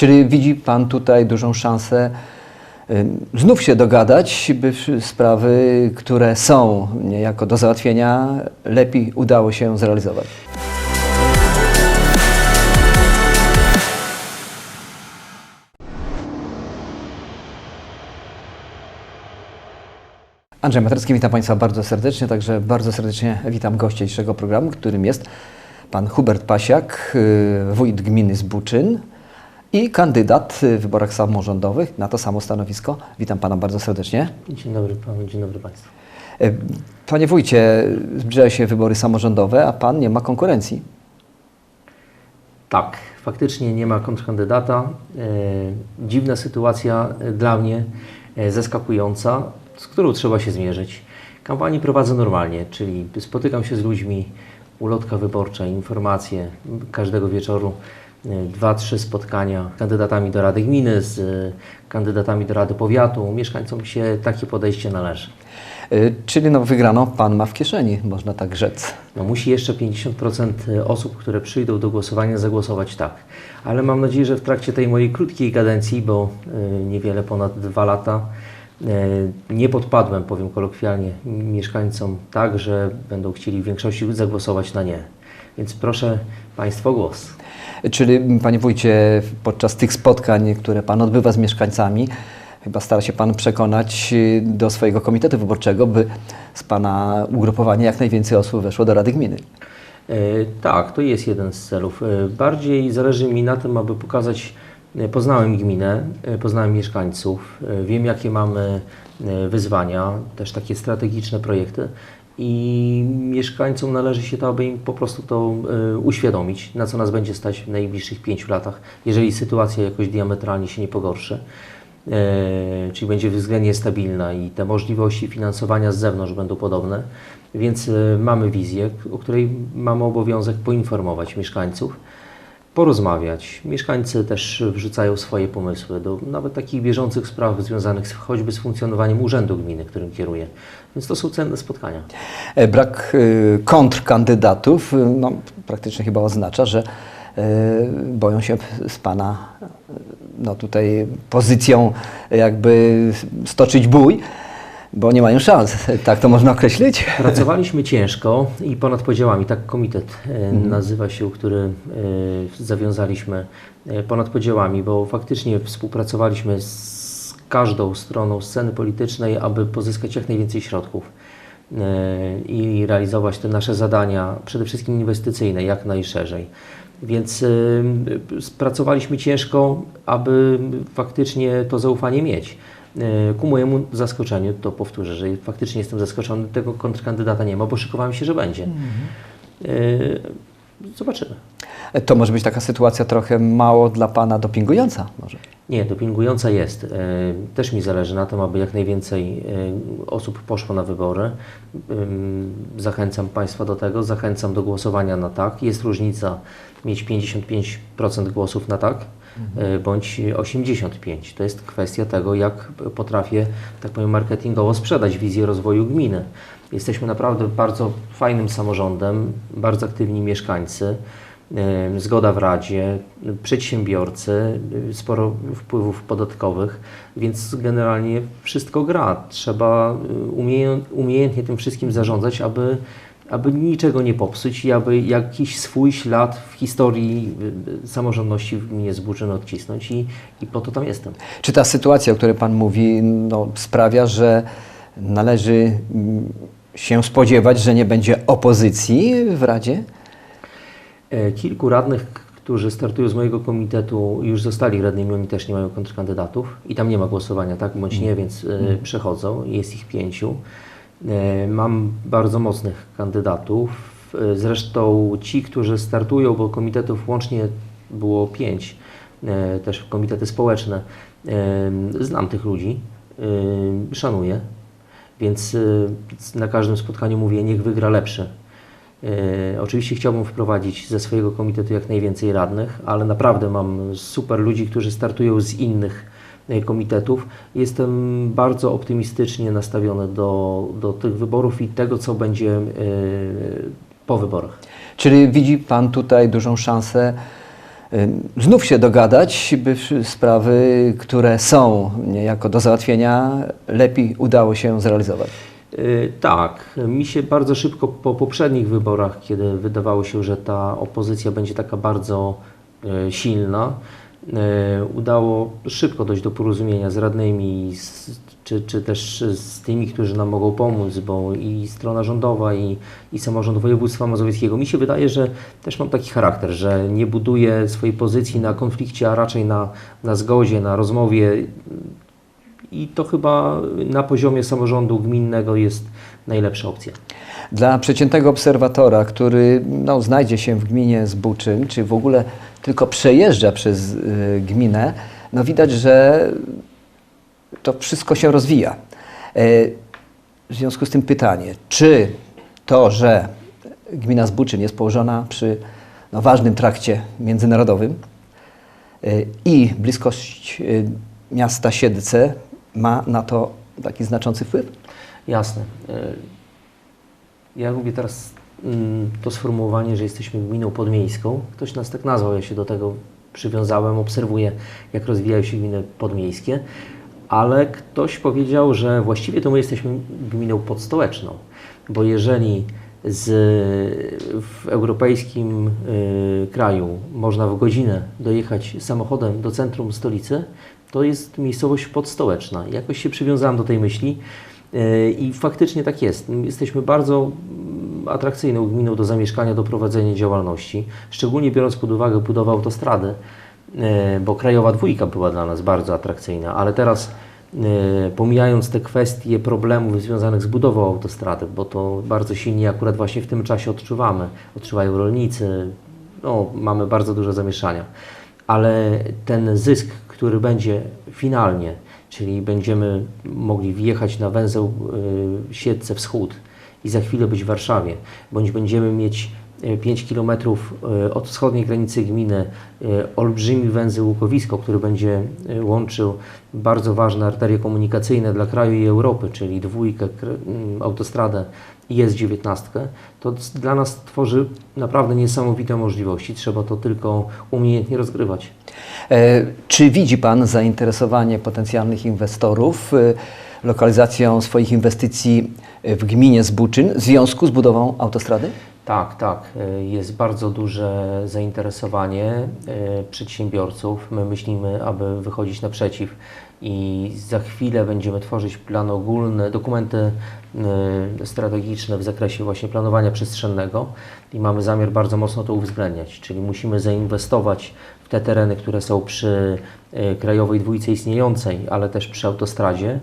Czyli widzi Pan tutaj dużą szansę ym, znów się dogadać, by sprawy, które są niejako do załatwienia, lepiej udało się zrealizować? Andrzej Materski, witam Państwa bardzo serdecznie, także bardzo serdecznie witam gościa dzisiejszego programu, którym jest Pan Hubert Pasiak, y, wójt gminy Zbuczyn i kandydat w wyborach samorządowych na to samo stanowisko. Witam Pana bardzo serdecznie. Dzień dobry panu, dzień dobry państwu. Y, Panie wójcie, zbliżają się wybory samorządowe, a Pan nie ma konkurencji. Tak, faktycznie nie ma kontrkandydata. E, dziwna sytuacja e, dla mnie, e, zaskakująca, z którą trzeba się zmierzyć. Kampanię prowadzę normalnie, czyli spotykam się z ludźmi, ulotka wyborcza, informacje każdego wieczoru. E, Dwa, trzy spotkania z kandydatami do Rady Gminy, z e, kandydatami do Rady Powiatu. Mieszkańcom się takie podejście należy. Y, Czyli no, wygrano Pan ma w kieszeni, można tak rzec. No, musi jeszcze 50% osób, które przyjdą do głosowania, zagłosować tak. Ale mam nadzieję, że w trakcie tej mojej krótkiej kadencji, bo y, niewiele ponad dwa lata, y, nie podpadłem, powiem kolokwialnie, mieszkańcom tak, że będą chcieli w większości zagłosować na nie. Więc proszę Państwa o głos. Czyli, Panie Wójcie, podczas tych spotkań, które Pan odbywa z mieszkańcami, chyba stara się Pan przekonać y, do swojego komitetu wyborczego, by z Pana ugrupowania jak najwięcej osób weszło do Rady Gminy. E, Tak, to jest jeden z celów. E, Bardziej zależy mi na tym, aby pokazać, e, poznałem gminę, poznałem mieszkańców, wiem jakie mamy wyzwania, też takie strategiczne projekty i mieszkańcom należy się to, aby im po prostu to e, uświadomić, na co nas będzie stać w najbliższych pięciu latach, jeżeli sytuacja jakoś diametralnie się nie pogorszy. E, czyli będzie względnie stabilna i te możliwości finansowania z zewnątrz będą podobne. Więc e, mamy wizję, o której mamy obowiązek poinformować mieszkańców, porozmawiać. Mieszkańcy też wrzucają swoje pomysły do nawet takich bieżących spraw związanych z, choćby z funkcjonowaniem urzędu gminy, którym kieruję. Więc to są cenne spotkania. E, Brak y, kontrkandydatów y, no, praktycznie chyba oznacza, że boją się z Pana no, tutaj pozycją jakby stoczyć bój, bo nie mają szans. Tak to można określić? Pracowaliśmy ciężko i ponad podziałami, tak komitet e, nazywa się, który e, zawiązaliśmy e, ponad podziałami, bo faktycznie współpracowaliśmy z każdą stroną sceny politycznej, aby pozyskać jak najwięcej środków i realizować te nasze zadania, przede wszystkim inwestycyjne, jak najszerzej. Więc spracowaliśmy ciężko, aby faktycznie to zaufanie mieć. E, Ku mojemu zaskoczeniu, to powtórzę, że faktycznie jestem zaskoczony, tego kontrkandydata nie ma, bo szykowałem się, że będzie. E, Zobaczymy. To może być taka sytuacja trochę mało dla Pana dopingująca może. Nie, dopingująca jest. E, Też mi zależy na tym, aby jak najwięcej osób poszło na wybory. Zachęcam Państwa do tego, zachęcam do głosowania na tak. Jest różnica mieć 55% głosów na tak, e, bądź 85%. To jest kwestia tego, jak potrafię, tak powiem, marketingowo sprzedać wizję rozwoju gminy. Jesteśmy naprawdę bardzo fajnym samorządem, bardzo aktywni mieszkańcy. E, zgoda w Radzie, przedsiębiorcy, e, sporo wpływów podatkowych, więc generalnie wszystko gra. Trzeba umie, umiejętnie tym wszystkim zarządzać, aby, aby niczego nie popsuć i aby jakiś swój ślad w historii e, samorządności w gminie Zbuczyn odcisnąć i, i po to tam jestem. Czy ta sytuacja, o której Pan mówi, no, sprawia, że należy mm, się spodziewać, że nie będzie opozycji w Radzie? E, Kilku radnych, którzy startują z mojego komitetu, już zostali radnymi, oni też nie mają kontrkandydatów i tam nie ma głosowania, tak bądź nie, więc e, przechodzą. Jest ich pięciu. E, Mam bardzo mocnych kandydatów. E, Zresztą ci, którzy startują, bo komitetów łącznie było pięć, e, też komitety społeczne, znam tych ludzi, szanuję, więc na każdym spotkaniu mówię, niech wygra lepszy. Oczywiście chciałbym wprowadzić ze swojego komitetu jak najwięcej radnych, ale naprawdę mam super ludzi, którzy startują z innych komitetów. Jestem bardzo optymistycznie nastawiony do, do tych wyborów i tego, co będzie e, po wyborach. Czyli widzi Pan tutaj dużą szansę ym, znów się dogadać, by sprawy, które są niejako do załatwienia, lepiej udało się zrealizować. Tak, mi się bardzo szybko po poprzednich wyborach, kiedy wydawało się, że ta opozycja będzie taka bardzo silna, udało szybko dojść do porozumienia z radnymi, z, czy, czy też z tymi, którzy nam mogą pomóc, bo i strona rządowa, i, i samorząd województwa mazowieckiego. Mi się wydaje, że też mam taki charakter, że nie buduję swojej pozycji na konflikcie, a raczej na, na zgodzie, na rozmowie. I to chyba na poziomie samorządu gminnego jest najlepsza opcja. Dla przeciętnego obserwatora, który no, znajdzie się w gminie Zbuczyn, czy w ogóle tylko przejeżdża przez y, gminę, no widać, że to wszystko się rozwija. E, w związku z tym pytanie, czy to, że gmina Zbuczyn jest położona przy no, ważnym trakcie międzynarodowym y, i bliskość y, miasta Siedlce ma na to taki znaczący wpływ? Jasne. E, Ja lubię teraz to sformułowanie, że jesteśmy gminą podmiejską. Ktoś nas tak nazwał, ja się do tego przywiązałem, obserwuję, jak rozwijają się gminy podmiejskie, ale ktoś powiedział, że właściwie to my jesteśmy gminą podstołeczną, bo jeżeli z, w europejskim y, kraju można w godzinę dojechać samochodem do centrum stolicy, to jest miejscowość podstołeczna. Jakoś się przywiązałem do tej myśli y, i faktycznie tak jest. My Jesteśmy bardzo atrakcyjną gminą do zamieszkania, do prowadzenia działalności, szczególnie biorąc pod uwagę budowę autostrady, y, bo Krajowa Dwójka była dla nas bardzo atrakcyjna, ale teraz y, pomijając te kwestie problemów związanych z budową autostrady, bo to bardzo silnie akurat właśnie w tym czasie odczuwamy, odczuwają rolnicy, no, mamy bardzo duże zamieszania, ale ten zysk, który będzie finalnie, czyli będziemy mogli wjechać na węzeł y, Siedlce Wschód i za chwilę być w Warszawie, bądź będziemy mieć y, 5 km od wschodniej granicy gminy y, olbrzymi węzeł Łukowisko, który będzie łączył bardzo ważne arterie komunikacyjne dla kraju i Europy, czyli dwójkę, autostradę i S19, to dla nas tworzy naprawdę niesamowite możliwości. Trzeba to tylko umiejętnie rozgrywać. E, Czy widzi Pan zainteresowanie potencjalnych inwestorów e, lokalizacją swoich inwestycji w gminie Zbuczyn w związku z budową autostrady? Tak, tak. Y, Jest bardzo duże zainteresowanie y, przedsiębiorców. My myślimy, aby wychodzić naprzeciw i za chwilę będziemy tworzyć plany ogólne, dokumenty strategiczne w zakresie właśnie planowania przestrzennego i mamy zamiar bardzo mocno to uwzględniać, czyli musimy zainwestować w te tereny, które są przy krajowej dwójce istniejącej, ale też przy autostradzie,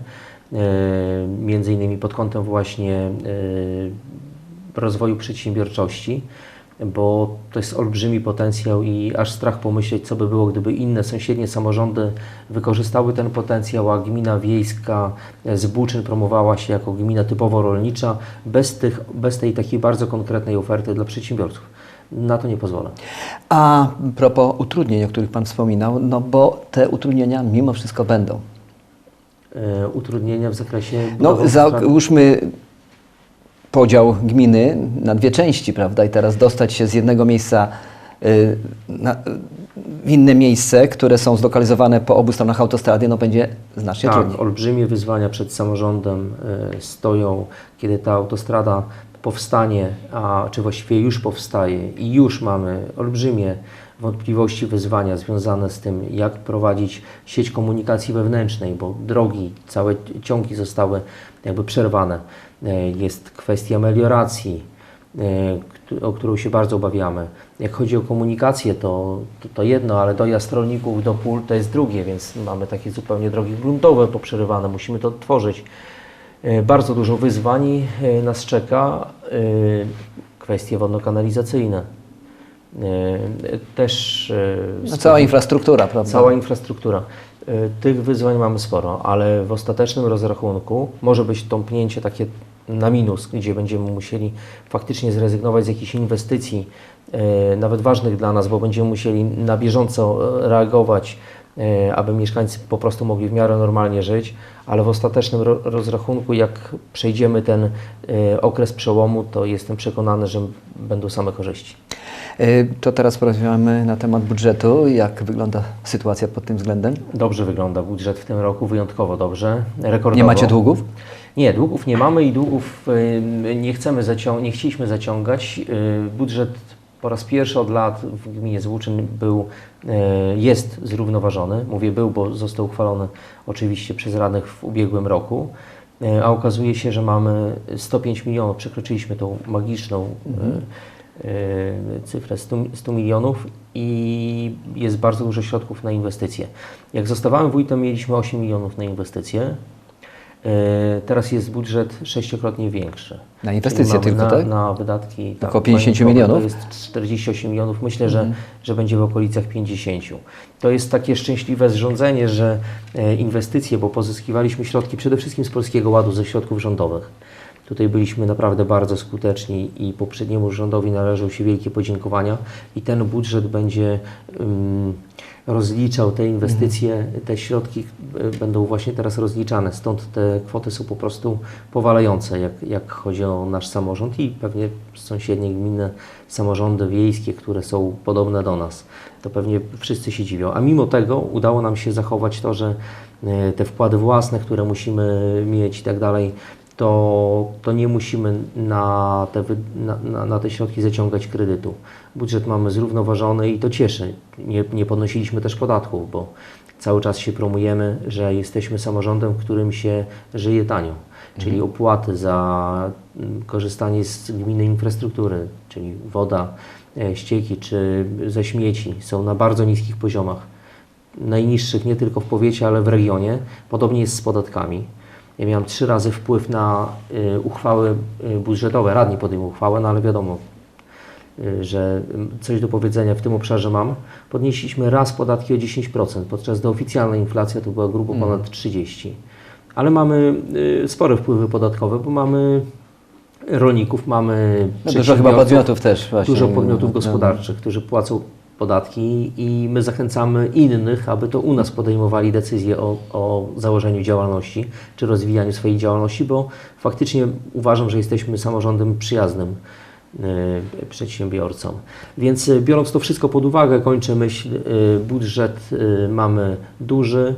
między innymi pod kątem właśnie y, rozwoju przedsiębiorczości, bo to jest olbrzymi potencjał i aż strach pomyśleć, co by było, gdyby inne sąsiednie samorządy wykorzystały ten potencjał, a gmina wiejska Zbuczyn promowała się jako gmina typowo rolnicza, bez, tych, bez tej takiej bardzo konkretnej oferty dla przedsiębiorców. Na to nie pozwolę. A propos utrudnień, o których Pan wspominał, no bo te utrudnienia mimo wszystko będą. E, utrudnienia w zakresie. No, załóżmy podział gminy na dwie części, prawda? I teraz dostać się z jednego miejsca y, na, w inne miejsce, które są zlokalizowane po obu stronach autostrady, no będzie znacznie Tak, trudniej. olbrzymie wyzwania przed samorządem e, stoją, kiedy ta autostrada powstanie, a czy właściwie już powstaje i już mamy olbrzymie wątpliwości, wyzwania związane z tym, jak prowadzić sieć komunikacji wewnętrznej, bo drogi, całe ciągi zostały jakby przerwane. E, Jest kwestia melioracji, e, o którą się bardzo obawiamy. Jak chodzi o komunikację, to, to, to jedno, ale dojazd rolników do pól to jest drugie, więc mamy takie zupełnie drogi gruntowe poprzerywane, musimy to odtworzyć. E, Bardzo dużo wyzwań nas czeka. Kwestie wodno-kanalizacyjne. E, Też e, No, cała infrastruktura, prawda? Cała infrastruktura. Y, Tych wyzwań mamy sporo, ale w ostatecznym rozrachunku może być tąpnięcie takie na minus, gdzie będziemy musieli faktycznie zrezygnować z jakichś inwestycji, nawet ważnych dla nas, bo będziemy musieli na bieżąco e, reagować e, aby mieszkańcy po prostu mogli w miarę normalnie żyć, ale w ostatecznym ro- rozrachunku, jak przejdziemy ten e, okres przełomu, to jestem przekonany, że będą same korzyści. Y, To teraz porozmawiamy na temat budżetu. Jak wygląda sytuacja pod tym względem? Dobrze wygląda budżet w tym roku, wyjątkowo dobrze, rekordowo. Nie macie długów? Nie, długów nie mamy i długów nie chcemy zacią- nie chcieliśmy zaciągać. Budżet po raz pierwszy od lat w gminie Złuczyn był, y, jest zrównoważony. Mówię był, bo został uchwalony oczywiście przez radnych w ubiegłym roku. Y, A okazuje się, że mamy 105 milionów, przekroczyliśmy tą magiczną y, cyfrę 100, 100 milionów i jest bardzo dużo środków na inwestycje. Jak zostawałem wójtem, mieliśmy 8 milionów na inwestycje. E, Teraz jest budżet sześciokrotnie większy. Na inwestycje tylko, na, tak? Na wydatki. tak, Około 50 majątkowe milionów? Mhm. To jest 48 milionów. Myślę, że, że będzie w okolicach 50. To jest takie szczęśliwe zrządzenie, że e, inwestycje, bo pozyskiwaliśmy środki przede wszystkim z Polskiego Ładu, ze środków rządowych. Tutaj byliśmy naprawdę bardzo skuteczni i poprzedniemu rządowi należą się wielkie podziękowania i ten budżet będzie ym, rozliczał te inwestycje, te środki y, będą właśnie teraz rozliczane, stąd te kwoty są po prostu powalające, jak, jak chodzi o nasz samorząd i pewnie sąsiednie gminy, samorządy wiejskie, które są podobne do nas. To pewnie wszyscy się dziwią. A mimo tego udało nam się zachować to, że y, te wkłady własne, które musimy mieć i tak dalej, to, to nie musimy na te, na, na, te środki zaciągać kredytu. Budżet mamy zrównoważony i to cieszy. Nie, nie podnosiliśmy też podatków, bo cały czas się promujemy, że jesteśmy samorządem, w którym się żyje tanio. Czyli opłaty za mm, korzystanie z gminnej infrastruktury, czyli woda, e, ścieki czy ze śmieci są na bardzo niskich poziomach najniższych nie tylko w powiecie, ale w regionie. Podobnie jest z podatkami. Ja miałem trzy razy wpływ na y, uchwały y, budżetowe, radni podejmą uchwałę, no ale wiadomo, y, że y, coś do powiedzenia w tym obszarze mam. Podnieśliśmy raz podatki o 10%, podczas gdy oficjalna inflacja to była grubo ponad 30%. Ale mamy spore wpływy podatkowe, bo mamy rolników, mamy No dużo chyba podmiotów też właśnie. dużo podmiotów gospodarczych, którzy płacą podatki i my zachęcamy innych, aby to u nas podejmowali decyzje o, o założeniu działalności czy rozwijaniu swojej działalności, bo faktycznie uważam, że jesteśmy samorządem przyjaznym y, przedsiębiorcom. Więc y, biorąc to wszystko pod uwagę, kończę myśl, y, budżet mamy duży,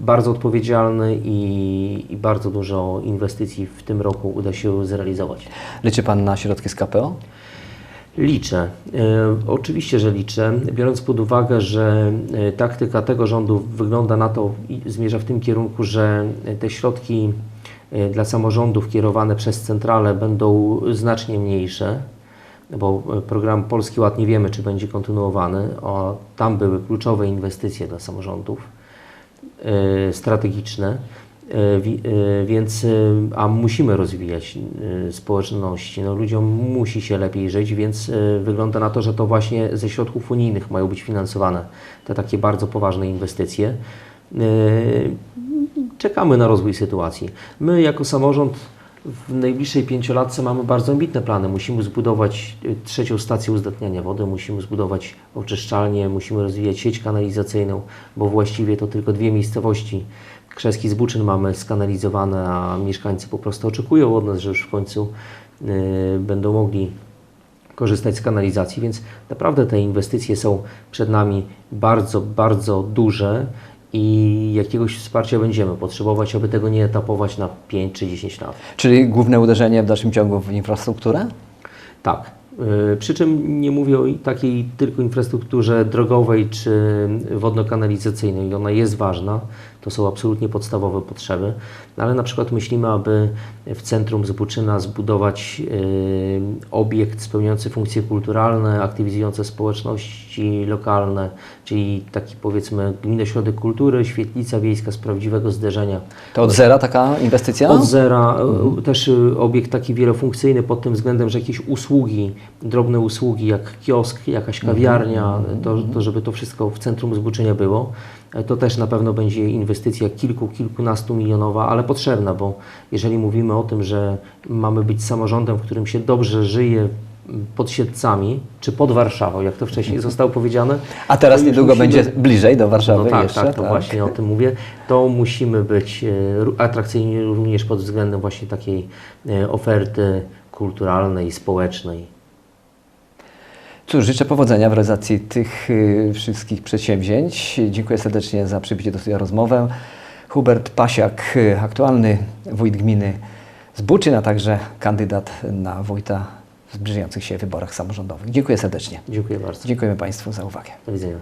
bardzo odpowiedzialny i, i bardzo dużo inwestycji w tym roku uda się zrealizować. Liczy Pan na środki z KPO? Liczę. E, oczywiście, że liczę, biorąc pod uwagę, że e, taktyka tego rządu wygląda na to i zmierza w tym kierunku, że te środki e, dla samorządów kierowane przez centralę będą znacznie mniejsze, bo program Polski Ład nie wiemy, czy będzie kontynuowany, a tam były kluczowe inwestycje dla samorządów strategiczne. E, e, Więc, e, a musimy rozwijać społeczności, no ludziom musi się lepiej żyć, więc wygląda na to, że to właśnie ze środków unijnych mają być finansowane te takie bardzo poważne inwestycje. Czekamy na rozwój sytuacji. My jako samorząd w najbliższej pięciolatce mamy bardzo ambitne plany. Musimy zbudować trzecią stację uzdatniania wody, musimy zbudować oczyszczalnię, musimy rozwijać sieć kanalizacyjną, bo właściwie to tylko dwie miejscowości Krzeski z Buczyn mamy skanalizowane, a mieszkańcy po prostu oczekują od nas, że już w końcu y, będą mogli korzystać z kanalizacji, więc naprawdę te inwestycje są przed nami bardzo, bardzo duże i jakiegoś wsparcia będziemy potrzebować, aby tego nie etapować na 5 czy 10 lat. Czyli główne uderzenie w dalszym ciągu w infrastrukturę? Tak. Yy, Przy czym nie mówię o takiej tylko infrastrukturze drogowej czy wodno-kanalizacyjnej. Ona jest ważna, to są absolutnie podstawowe potrzeby, ale na przykład myślimy, aby w centrum Zbuczyna zbudować yy, obiekt spełniający funkcje kulturalne, aktywizujące społeczności lokalne, czyli taki powiedzmy gminny ośrodek kultury, świetlica wiejska z prawdziwego zderzenia To od zera taka inwestycja? od zera, e, też e, obiekt taki wielofunkcyjny pod tym względem, że jakieś usługi, drobne usługi jak kiosk, jakaś kawiarnia, to, to żeby to wszystko w centrum zbuczenia było. To też na pewno będzie inwestycja kilku, kilkunastu milionowa, ale potrzebna, bo jeżeli mówimy o tym, że mamy być samorządem, w którym się dobrze żyje, pod Siedcami, czy pod Warszawą, jak to wcześniej zostało powiedziane. A teraz niedługo musimy- będzie bliżej do Warszawy no tak, jeszcze. tak, to właśnie o tym mówię. To musimy być e, atrakcyjni również pod względem właśnie takiej e, oferty kulturalnej, społecznej. Cóż, życzę powodzenia w realizacji tych y, wszystkich przedsięwzięć. Dziękuję serdecznie za przybycie do studia rozmowę. Hubert Pasiak, y, aktualny wójt gminy Zbuczyn, a także kandydat na wójta w zbliżających się wyborach samorządowych. Dziękuję serdecznie. Dziękuję bardzo. Dziękujemy Państwu za uwagę. Do widzenia.